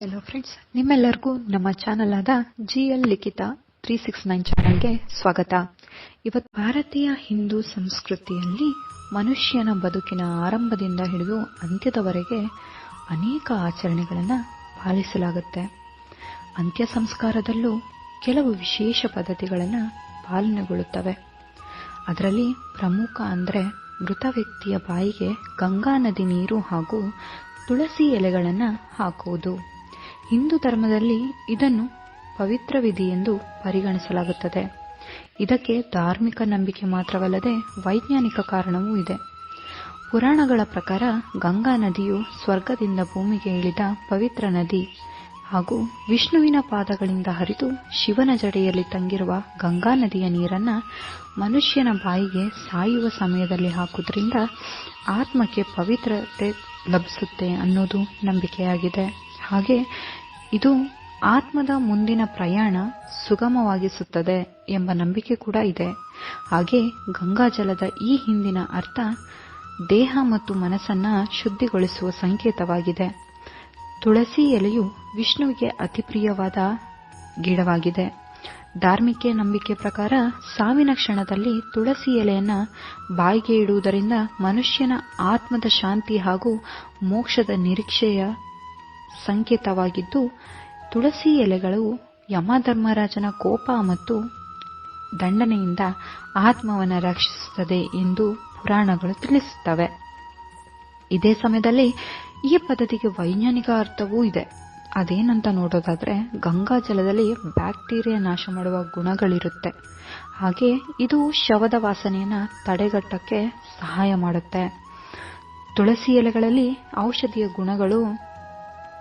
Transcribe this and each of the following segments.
Hello friends ನಿಮ್ಮೆಲ್ಲರಿಗೂ ನಮ್ಮ channel ಆದ G L Likhita three six nine ಚಾನಲ್ಗೆ ಸ್ವಾಗತ. ಇವತ್ತು ಭಾರತೀಯ ಹಿಂದೂ ಸಂಸ್ಕೃತಿಯಲ್ಲಿ ಮನುಷ್ಯನ ಬದುಕಿನ ಆರಂಭದಿಂದ ಹಿಡಿದು ಅಂತ್ಯದವರೆಗೆ ಅನೇಕ ಆಚರಣೆಗಳನ್ನು ಪಾಲಿಸಲಾಗುತ್ತೆ. ಅಂತ್ಯ ಸಂಸ್ಕಾರದಲ್ಲೂ ಕೆಲವು ವಿಶೇಷ ಪದ್ಧತಿಗಳನ್ನು ಪಾಲನೆಗೊಳ್ಳುತ್ತವೆ. ಅದರಲ್ಲಿ ಪ್ರಮುಖ ಅಂದರೆ ಮೃತ ವ್ಯಕ್ತಿಯ ಬಾಯಿಗೆ ಗಂಗಾ ನದಿ ನೀರು ಹಾಗೂ ತುಳಸಿ ಎಲೆಗಳನ್ನು ಹಾಕುವುದು. ಹಿಂದೂ ಧರ್ಮದಲ್ಲಿ ಇದನ್ನು ಪವಿತ್ರ ವಿಧಿ ಎಂದು ಪರಿಗಣಿಸಲಾಗುತ್ತದೆ. ಇದಕ್ಕೆ ಧಾರ್ಮಿಕ ನಂಬಿಕೆ ಮಾತ್ರವಲ್ಲದೆ ವೈಜ್ಞಾನಿಕ ಕಾರಣವೂ ಇದೆ. ಪುರಾಣಗಳ ಪ್ರಕಾರ ಗಂಗಾ ನದಿಯು ಸ್ವರ್ಗದಿಂದ ಭೂಮಿಗೆ ಇಳಿದ ಪವಿತ್ರ ನದಿ ಹಾಗೂ ವಿಷ್ಣುವಿನ ಪಾದಗಳಿಂದ ಹರಿದು ಶಿವನ ಜಡೆಯಲ್ಲಿ ತಂಗಿರುವ ಗಂಗಾ ನದಿಯ ನೀರನ್ನ ಮನುಷ್ಯನ ಬಾಯಿಗೆ ಸಾಯುವ ಸಮಯದಲ್ಲಿ ಹಾಕುವುದರಿಂದ ಆತ್ಮಕ್ಕೆ ಪವಿತ್ರತೆ ಲಭಿಸುತ್ತೆ ಅನ್ನೋದು ನಂಬಿಕೆಯಾಗಿದೆ. ಹಾಗೆ ಇದು ಆತ್ಮದ ಮುಂದಿನ ಪ್ರಯಾಣ ಸುಗಮವಾಗಿಸುತ್ತದೆ ಎಂಬ ನಂಬಿಕೆ ಕೂಡ ಇದೆ. ಹಾಗೆ ಗಂಗಾಜಲದ ಈ ಹಿಂದಿನ ಅರ್ಥ ದೇಹ ಮತ್ತು ಮನಸ್ಸನ್ನ ಶುದ್ಧಿಗೊಳಿಸುವ ಸಂಕೇತವಾಗಿದೆ. ತುಳಸಿ ಎಲೆಯು ವಿಷ್ಣುವಿಗೆ ಅತಿ ಪ್ರಿಯವಾದ ಗಿಡವಾಗಿದೆ. ಧಾರ್ಮಿಕ ನಂಬಿಕೆ ಪ್ರಕಾರ ಸಾವಿನ ಕ್ಷಣದಲ್ಲಿ ತುಳಸಿ ಎಲೆಯನ್ನ ಬಾಯಿಗೆ ಇಡುವುದರಿಂದ ಮನುಷ್ಯನ ಆತ್ಮದ ಶಾಂತಿ ಹಾಗೂ ಮೋಕ್ಷದ ನಿರೀಕ್ಷೆಯ ಸಂಕೇತವಾಗಿದ್ದು, ತುಳಸಿ ಎಲೆಗಳು ಯಮಧರ್ಮರಾಜನ ಕೋಪ ಮತ್ತು ದಂಡನೆಯಿಂದ ಆತ್ಮವನ್ನು ರಕ್ಷಿಸುತ್ತದೆ ಎಂದು ಪುರಾಣಗಳು ತಿಳಿಸುತ್ತವೆ. ಇದೇ ಸಮಯದಲ್ಲಿ ಈ ಪದ್ಧತಿಗೆ ವೈಜ್ಞಾನಿಕ ಅರ್ಥವೂ ಇದೆ. ಅದೇನಂತ ನೋಡೋದಾದ್ರೆ, ಗಂಗಾ ಜಲದಲ್ಲಿ ಬ್ಯಾಕ್ಟೀರಿಯಾ ನಾಶ ಮಾಡುವ ಗುಣಗಳಿರುತ್ತೆ. ಹಾಗೆ ಇದು ಶವದ ವಾಸನೆಯನ್ನು ತಡೆಗಟ್ಟಕ್ಕೆ ಸಹಾಯ ಮಾಡುತ್ತೆ. ತುಳಸಿ ಎಲೆಗಳಲ್ಲಿ ಔಷಧಿಯ ಗುಣಗಳು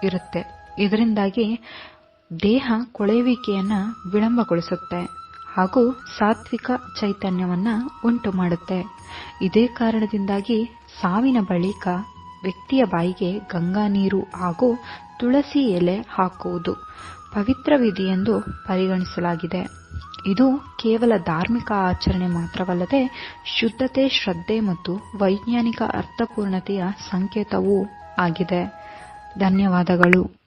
ಇರುತ್ತೆ. ಇದರಿಂದಾಗಿ ದೇಹ ಕೊಳೆಯುವಿಕೆಯನ್ನು ವಿಳಂಬಗೊಳಿಸುತ್ತೆ ಹಾಗೂ ಸಾತ್ವಿಕ ಚೈತನ್ಯವನ್ನ ಉಂಟು ಮಾಡುತ್ತೆ. ಇದೇ ಕಾರಣದಿಂದಾಗಿ ಸಾವಿನ ಬಳಿಕ ವ್ಯಕ್ತಿಯ ಬಾಯಿಗೆ ಗಂಗಾ ನೀರು ಹಾಗೂ ತುಳಸಿ ಎಲೆ ಹಾಕುವುದು ಪವಿತ್ರ ವಿಧಿ ಎಂದು ಪರಿಗಣಿಸಲಾಗಿದೆ. ಇದು ಕೇವಲ ಧಾರ್ಮಿಕ ಆಚರಣೆ ಮಾತ್ರವಲ್ಲದೆ ಶುದ್ಧತೆ, ಶ್ರದ್ಧೆ ಮತ್ತು ವೈಜ್ಞಾನಿಕ ಅರ್ಥಪೂರ್ಣತೆಯ ಸಂಕೇತವೂ ಆಗಿದೆ. ಧನ್ಯವಾದಗಳು.